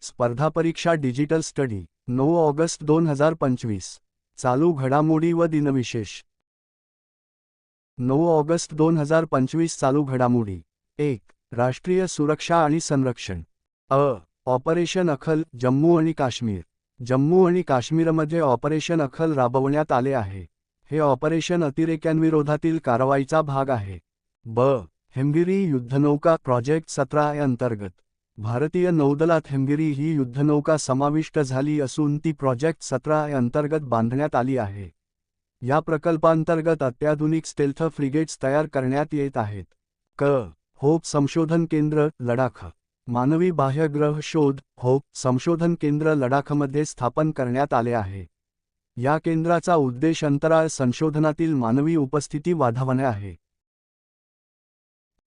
स्पर्धा परीक्षा digital study नऊ ऑगस्ट दोन हजार पंचवीस. चालू घडामोडी व दिनविशेष. नऊ ऑगस्ट दोन हजार पंचवीस चालू घडामोडी. एक राष्ट्रीय सुरक्षा आणि संरक्षण. अ ऑपरेशन अखल जम्मू आणि काश्मीर. जम्मू आणि काश्मीरमध्ये ऑपरेशन अखल राबवण्यात आले आहे. हे ऑपरेशन अतिरेक्यांविरोधातील कारवाईचा भाग आहे. ब हेमगिरी युद्धनौका प्रोजेक्ट सतरा अंतर्गत. भारतीय नौदलात हेमगिरी ही युद्धनौका समाविष्ट झाली असून ती प्रोजेक्ट सतरा अंतर्गत बांधण्यात आली आहे. या प्रकल्पांतर्गत अत्याधुनिक स्टेल्थ फ्रिगेट्स तयार करण्यात येत आहेत. क. होप संशोधन केंद्र लडाख. मानवी बाह्यग्रह शोध होप संशोधन केंद्र लडाखमध्ये स्थापन करण्यात आले आहे. या केंद्राचा उद्देश अंतराळ संशोधनातील मानवी उपस्थिती वाढवणे आहे.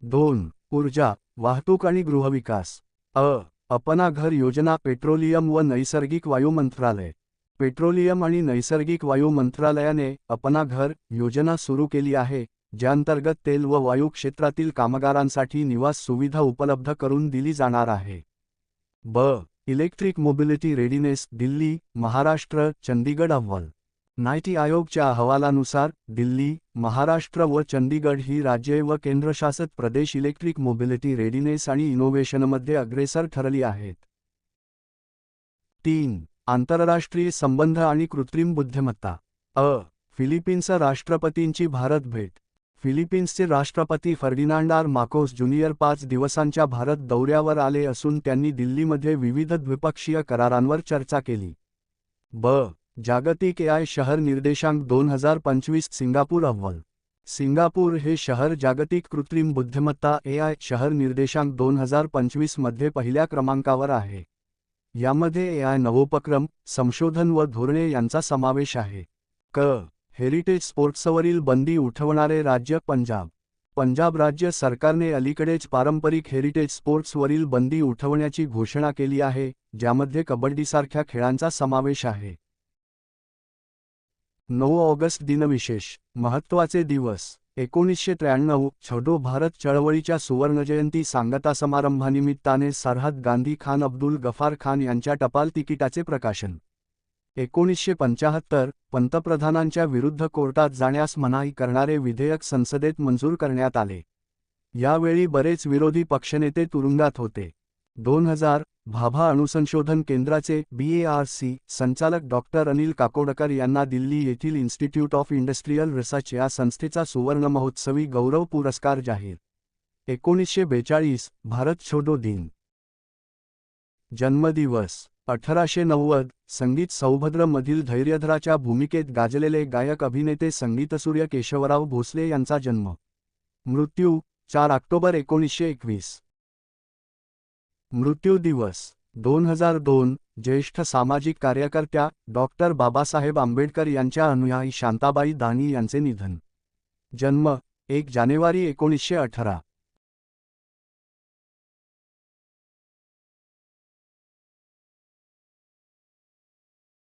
दोन. ऊर्जा वाहतूक आणि गृहविकास. अ अपना घर योजना पेट्रोलियम व नैसर्गिक वायू मंत्रालय. पेट्रोलियम आणि नैसर्गिक वायू मंत्रालयाने अपना घर योजना सुरू केली आहे ज्यांतर्गत तेल व वायू क्षेत्रातील कामगारांसाठी निवास सुविधा उपलब्ध करून दिली जाणार आहे. ब electric mobility readiness Delhi Maharashtra Chandigarh अव्वल. नाईटी आयोगच्या अहवालानुसार दिल्ली महाराष्ट्र व चंदीगड ही राज्ये व केंद्रशासित प्रदेश इलेक्ट्रिक मोबिलिटी रेडिनेस आणि इनोव्हेशनमध्ये अग्रेसर ठरली आहेत. तीन. आंतरराष्ट्रीय संबंध आणि कृत्रिम बुद्धिमत्ता. अ. फिलिपिन्स राष्ट्रपतींची भारत भेट. फिलिपिन्सचे राष्ट्रपती फर्डिनांडार माकोस ज्युनियर पाच दिवसांच्या भारत दौऱ्यावर आले असून त्यांनी दिल्लीमध्ये विविध द्विपक्षीय करारांवर चर्चा केली. ब. जागतिक एआय शहर निर्देशांक दोन हजार पंचवीस सिंगापूर अव्वल. सिंगापूर हे शहर जागतिक कृत्रिम बुद्धिमत्ता एआय शहर निर्देशांक दोन हजार पंचवीसमध्ये पहिल्या क्रमांकावर आहे. यामध्ये एआय नवोपक्रम संशोधन व धोरणे यांचा समावेश आहे. क. हेरिटेज स्पोर्ट्सवरील बंदी उठवणारे राज्य पंजाब. पंजाब राज्य सरकारने अलीकडेच पारंपरिक हेरिटेज स्पोर्ट्सवरील बंदी उठवण्याची घोषणा केली आहे ज्यामध्ये कबड्डीसारख्या खेळांचा समावेश आहे. नऊ ऑगस्ट दिनविशेष महत्त्वाचे दिवस एकोणीसशे त्र्याण्णव छडो भारत चळवळीच्या सुवर्णजयंती सांगता समारंभानिमित्ताने सरहद गांधी खान अब्दुल गफार खान यांच्या टपाल तिकिटाचे प्रकाशन. एकोणीसशे पंचाहत्तर पंतप्रधानांच्या विरुद्ध कोर्टात जाण्यास मनाई करणारे विधेयक संसदेत मंजूर करण्यात आले. यावेळी बरेच विरोधी पक्षनेते तुरुंगात होते. दोन हजार भाभा अणुसंशोधन केंद्राचे बीएआरसी संचालक डॉक्टर अनिल काकोडकर यांना दिल्ली येथील इन्स्टिट्यूट ऑफ इंडस्ट्रियल रिसर्च या संस्थेचा सुवर्ण महोत्सवी गौरव पुरस्कार जाहीर. एकोणीसशे बेचाळीस भारत छोडो दिन. जन्मदिवस अठराशे नव्वद संगीत सौभद्रमधील धैर्यधराच्या भूमिकेत गाजलेले गायक अभिनेते संगीतसूर्य केशवराव भोसले यांचा जन्म. मृत्यू चार ऑक्टोबर एकोणीसशे एकवीस. मृत्यू दिवस दोन हजार दोन ज्येष्ठ सामाजिक कार्यकर्त्या डॉक्टर बाबासाहेब आंबेडकर यांच्या अनुयायी शांताबाई दानी यांचे निधन. जन्म एक जानेवारी एकोणीसशे अठरा.